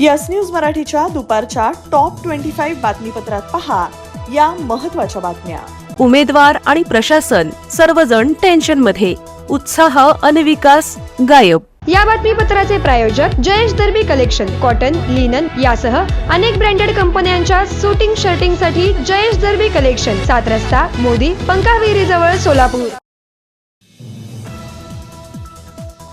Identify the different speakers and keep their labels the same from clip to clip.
Speaker 1: Yes news मराठीच्या दुपारच्या top twenty five बातमीपत्रात पहा या महत्त्वाच्या बातम्या.
Speaker 2: उमेदवार आणि प्रशासन सर्वजण टेन्शनमध्ये. उत्साह आणि विकास गायब.
Speaker 3: या बातमीपत्राचे प्रायोजक Jayesh Darbi collection cotton linen यासह अनेक ब्रँडेड कंपन्यांच्या सुटिंग शर्टिंगसाठी जयेश दर्बी कलेक्शन सात रस्ता मोदी पंकाविहिरी जवळ सोलापूर.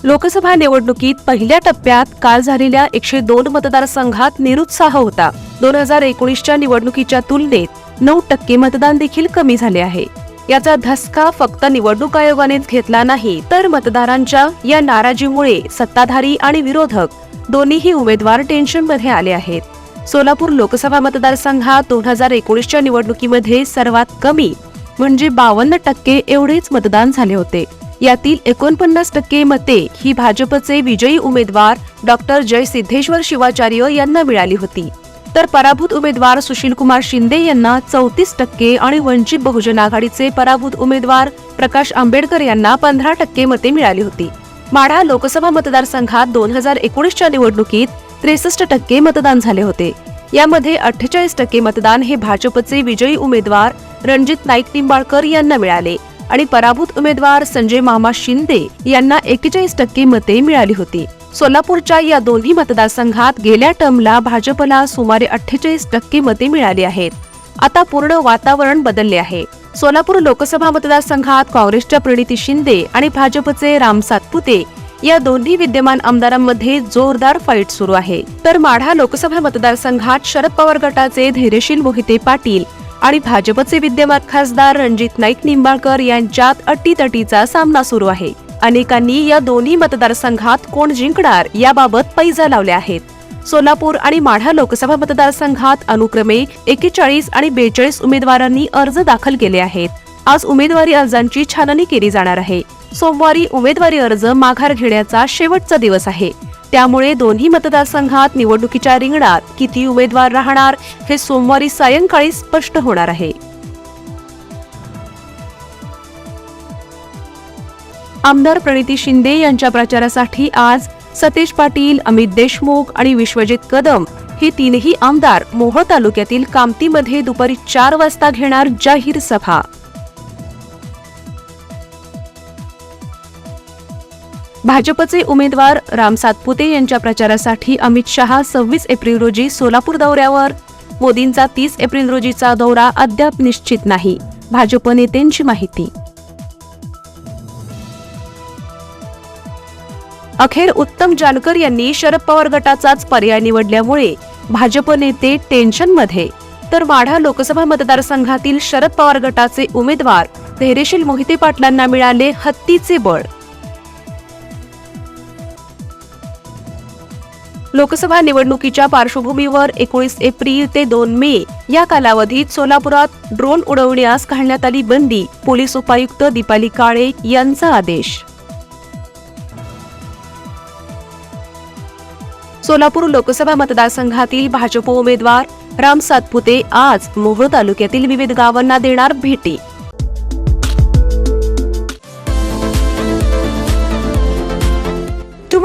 Speaker 2: लोकसभा निवडणुकीत पहिल्या टप्प्यात काल झालेल्या एकशे दोन मतदारसंघात निरुत्साह होता. दोन हजार एकोणीसच्या निवडणुकीच्या तुलनेत नऊ टक्के मतदान देखील कमी झाले आहे. याचा धसका फक्त निवडणूक आयोगानेच घेतला नाही तर मतदारांच्या या नाराजीमुळे सत्ताधारी आणि विरोधक दोन्हीही उमेदवार टेन्शनमध्ये आले आहेत. सोलापूर लोकसभा मतदारसंघात दोन हजार एकोणीसच्या निवडणुकीमध्ये सर्वात कमी म्हणजे बावन्न टक्के एवढेच मतदान झाले होते. यातील एकोणपन्नास टक्के मते ही भाजपचे विजयी उमेदवार डॉक्टर जय सिद्धेश्वर शिवाचार्य यांना मिळाली होती. तर पराभूत उमेदवार सुशील कुमार शिंदे यांना चौतीस टक्के आणि वंचित बहुजन आघाडीचे पराभूत उमेदवार प्रकाश आंबेडकर यांना पंधरा टक्के मते मिळाली होती. माढा लोकसभा मतदारसंघात दोन हजार एकोणीसच्या निवडणुकीत त्रेसष्ट टक्के मतदान झाले होते. यामध्ये अठ्ठेचाळीस टक्के मतदान हे भाजपचे विजयी उमेदवार रणजित नाईक निंबाळकर यांना मिळाले. आणि पराभूत उमेदवार संजय मामा शिंदे यांना एकेचाळीस टक्के मते मिळाली होती. सोलापूरच्या या दोन्ही मतदारसंघात गेल्या टर्मला भाजपला सुमारे अठ्ठेचाळीस टक्के मते मिळाली आहेत. आता पूर्ण वातावरण बदलले आहे. सोलापूर लोकसभा मतदारसंघात काँग्रेसच्या प्रणिती शिंदे आणि भाजपचे राम सातपुते या दोन्ही विद्यमान आमदारांमध्ये जोरदार फाईट सुरू आहे. तर माढा लोकसभा मतदारसंघात शरद पवार गटाचे धैर्यशील मोहिते पाटील आणि भाजपचे विद्यमान खासदार रणजित नाईक निंबाळकर यांच्यात अटीतटीचा सामना सुरू आहे. अनेकांनी या दोन्ही मतदारसंघात कोण जिंकणार याबाबत पैजा लावल्या आहेत. सोलापूर आणि माढा लोकसभा मतदारसंघात अनुक्रमे एकेचाळीस आणि बेचाळीस उमेदवारांनी अर्ज दाखल केले आहेत. आज उमेदवारी अर्जांची छाननी केली जाणार आहे. सोमवारी उमेदवारी अर्ज माघार घेण्याचा शेवटचा दिवस आहे. त्यामुळे दोन्ही मतदारसंघात निवडणुकीच्या रिंगणात किती उमेदवार राहणार हे सोमवारी सायंकाळी स्पष्ट होणार आहे. आमदार प्रणिती शिंदे यांच्या प्रचारासाठी आज सतेज पाटील अमित देशमुख आणि विश्वजित कदम हे तीनही आमदार मोहोळ तालुक्यातील कामतीमध्ये दुपारी चार वाजता घेणार जाहीर सभा. भाजपचे उमेदवार राम सातपुते यांच्या प्रचारासाठी अमित शहा सव्वीस एप्रिल रोजी सोलापूर दौऱ्यावर. मोदींचा तीस एप्रिल रोजीचा दौरा अद्याप निश्चित नाही. भाजप नेत्यांची माहिती. अखेर उत्तम जानकर यांनी शरद पवार गटाचाच पर्याय निवडल्यामुळे भाजप नेते टेन्शनमध्ये. तर माढा लोकसभा मतदारसंघातील शरद पवार गटाचे उमेदवार धैर्यशील मोहिते पाटलांना मिळाले हत्तीचे बळ. लोकसभा निवडणुकीच्या पार्श्वभूमीवर एकोणीस एप्रिल ते दोन मे या कालावधीत सोलापुरात ड्रोन उडवण्यास घालण्यात आली बंदी पोलीस उपायुक्त दीपाली काळे यांचा आदेश. सोलापूर लोकसभा मतदारसंघातील भाजप उमेदवार राम सातपुते आज मोहोळ तालुक्यातील विविध गावांना देणार भेटी.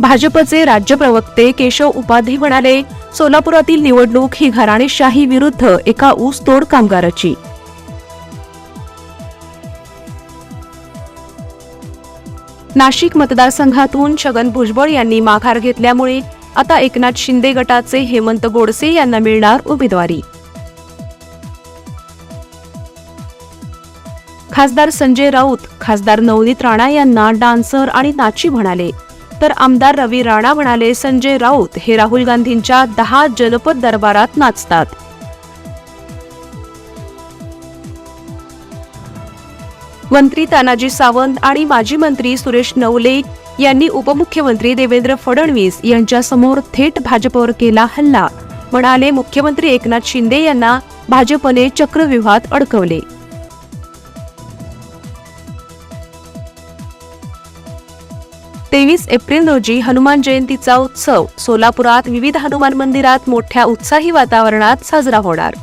Speaker 2: भाजपचे राज्य प्रवक्ते केशव उपाध्ये म्हणाले सोलापुरातील निवडणूक ही घराणेशाही विरुद्ध एका ऊसतोड कामगाराची. नाशिक मतदारसंघातून छगन भुजबळ यांनी माघार घेतल्यामुळे आता एकनाथ शिंदे गटाचे हेमंत गोडसे यांना मिळणार उमेदवारी. खासदार संजय राऊत खासदार नवनीत राणा यांना डान्सर आणि नाची म्हणाले. तर आमदार रवी राणा म्हणाले संजय राऊत हे राहुल गांधींच्या दहा जनपद दरबारात नाचतात. मंत्री तानाजी सावंत आणि माजी मंत्री सुरेश नवले यांनी उपमुख्यमंत्री देवेंद्र फडणवीस यांच्यासमोर थेट भाजपवर केला हल्ला. म्हणाले मुख्यमंत्री एकनाथ शिंदे यांना भाजपने चक्रव्यूहात अडकवले. तेवीस एप्रिल रोजी हनुमान जयंतीचा उत्सव सोलापुरात विविध हनुमान मंदिरात मोठ्या उत्साही वातावरणात साजरा होणार.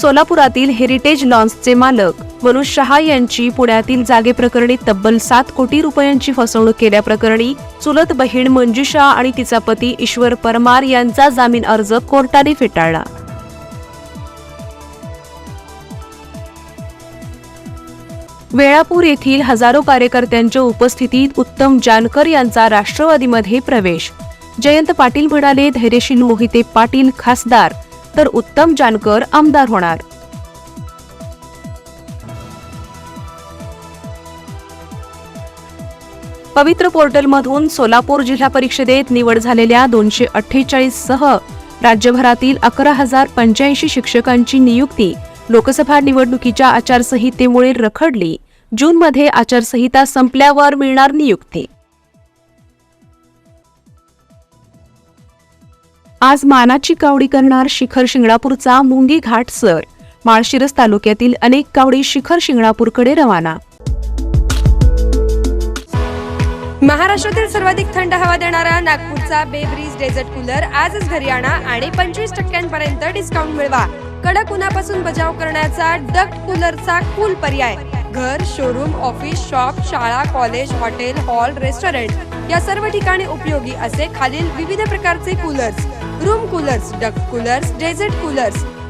Speaker 2: सोलापुरातील हेरिटेज लॉन्सचे मालक मनोज शहा यांची पुण्यातील जागेप्रकरणी तब्बल सात कोटी रुपयांची फसवणूक केल्याप्रकरणी चुलत बहीण मंजुषा आणि तिचा पती ईश्वर परमार यांचा जामीन अर्ज कोर्टाने फेटाळला. वेळापूर येथील हजारो कार्यकर्त्यांच्या उपस्थितीत उत्तम जानकर यांचा राष्ट्रवादीमध्ये प्रवेश. जयंत पाटील म्हणाले धैर्यशील मोहिते पाटील खासदार तर उत्तम जानकर आमदार होणार. पवित्र पोर्टलमधून सोलापूर जिल्हा परिषदेत निवड झालेल्या दोनशे अठ्ठेचाळीस सह राज्यभरातील अकरा हजार पंच्याऐंशी शिक्षकांची नियुक्ती लोकसभा निवडणुकीच्या आचारसंहितेमुळे रखडली. जूनमध्ये आचारसंहिता संपल्यावर मिळणार नियुक्ती. आज मानाची कावडी करणार शिखर शिंगणापूरचा मुंगी घाट सर. माळशिरस तालुक्यातील अनेक कावडी शिखर शिंगणापूरकडे रवाना.
Speaker 3: महाराष्ट्रातील सर्वाधिक थंड हवा देणारा नागपूरचा बेब्रीज डेझर्ट कूलर आजच घरी आणा आणि पंचवीस टक्क्यांपर्यंत डिस्काउंट मिळवा. कडक उन्हापासून बचाव करण्याचा डक्ट कूलरचा कूल पर्याय. घर शोरूम ऑफिस शॉप शाळा कॉलेज हॉटेल हॉल रेस्टॉरंट या सर्व ठिकाणी उपयोगी असे खालील विविध प्रकारचे coolers room coolers duck coolers desert coolers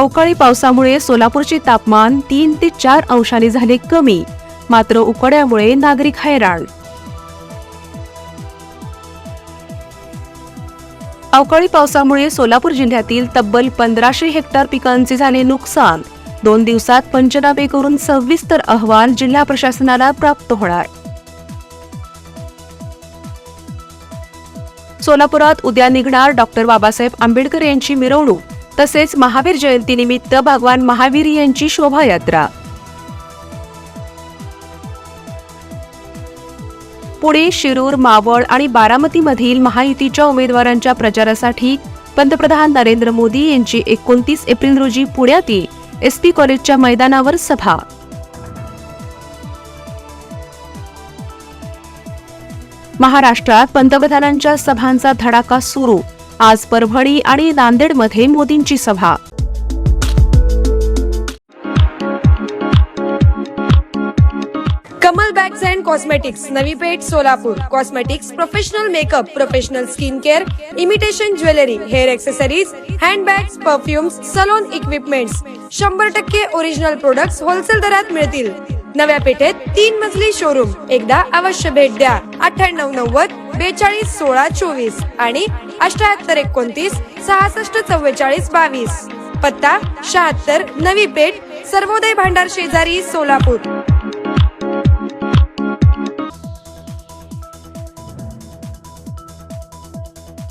Speaker 2: अवकाळी पावसामुळे सोलापूरचे तापमान तीन ते चार अंशांनी झाले कमी मात्र उकड्यामुळे नागरिक हैराण. अवकाळी पावसामुळे सोलापूर जिल्ह्यातील तब्बल पंधराशे हेक्टर पिकांचे झाले नुकसान. दोन दिवसात पंचनामे करून सविस्तर अहवाल जिल्हा प्रशासनाला प्राप्त होणार. सोलापुरात उद्या निघणार डॉक्टर बाबासाहेब आंबेडकर यांची मिरवणूक. तसेच महावीर जयंतीनिमित्त भगवान महावीर यांची शोभायात्रा. पुणे शिरूर मावळ आणि बारामतीमधील महायुतीच्या उमेदवारांच्या प्रचारासाठी पंतप्रधान नरेंद्र मोदी यांची एकोणतीस एप्रिल रोजी पुण्यातील एस पी कॉलेजच्या मैदानावर सभा. महाराष्ट्रात पंतप्रधानांच्या सभांचा धडाका सुरू आज परभणी आणि नांदेडमध्ये मोदींची सभा.
Speaker 3: Kamal bags and cosmetics Navi Peth Solapur. Cosmetics professional makeup professional skin care imitation jewellery hair accessories handbags perfumes salon equipments शंभर टक्के ओरिजिनल प्रोडक्ट्स होलसेल दरात मिळतील. नव्या पेठेत तीन मजली शोरूम एकदा अवश्य भेट द्या. अठ्ठ्याण्णव नव्वद बेचाळीस सोळा चोवीस आणि अष्ट्याहत्तर एकोणतीस सहासष्ट चव्वेचाळीस बावीस. पत्ता शहात्तर नवी पेठ सर्वोदय भांडार शेजारी सोलापूर.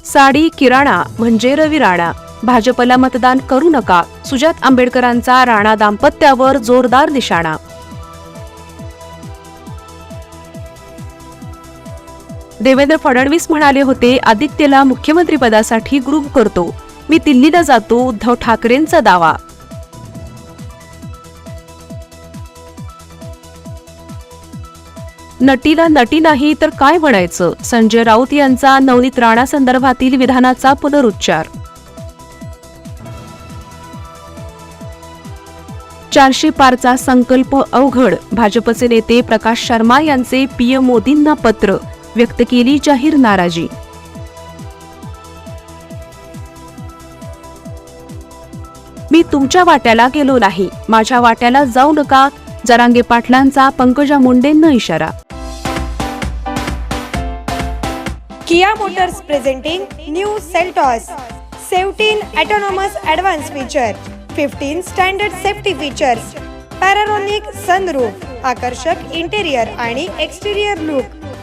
Speaker 2: साडी किराणा म्हणजे रवी राणा. भाजपला मतदान करू नका. सुजात आंबेडकरांचा राणा दाम्पत्यावर जोरदार निशाणा. देवेंद्र फडणवीस म्हणाले होते आदित्यला मुख्यमंत्रीपदासाठी ग्रुप करतो. मी दिल्लीला जातो उद्धव ठाकरेंचा दावा. नटीला नटी नाही तर काय म्हणायचं? संजय राऊत यांचा नवनीत राणा संदर्भातील विधानाचा पुनरुच्चार. चारशे पारचा संकल्प अवघड. भाजपचे नेते प्रकाश शर्मा यांचे पीएम मोदींना पत्र. व्यक्त केली जाहीर नाराजी. मी तुमच्या वाट्याला गेलो नाही. माझ्या वाट्याला जाऊ नका. जरांगे पाटलांचा पंकजा मुंडेंना इशारा.
Speaker 4: Kia Motors presenting new Seltos. Seventeen autonomous advance feature. Fifteen standard safety features. Panoramic sunroof. आकर्षक इंटेरियर आणि एक्सटेरियर लुक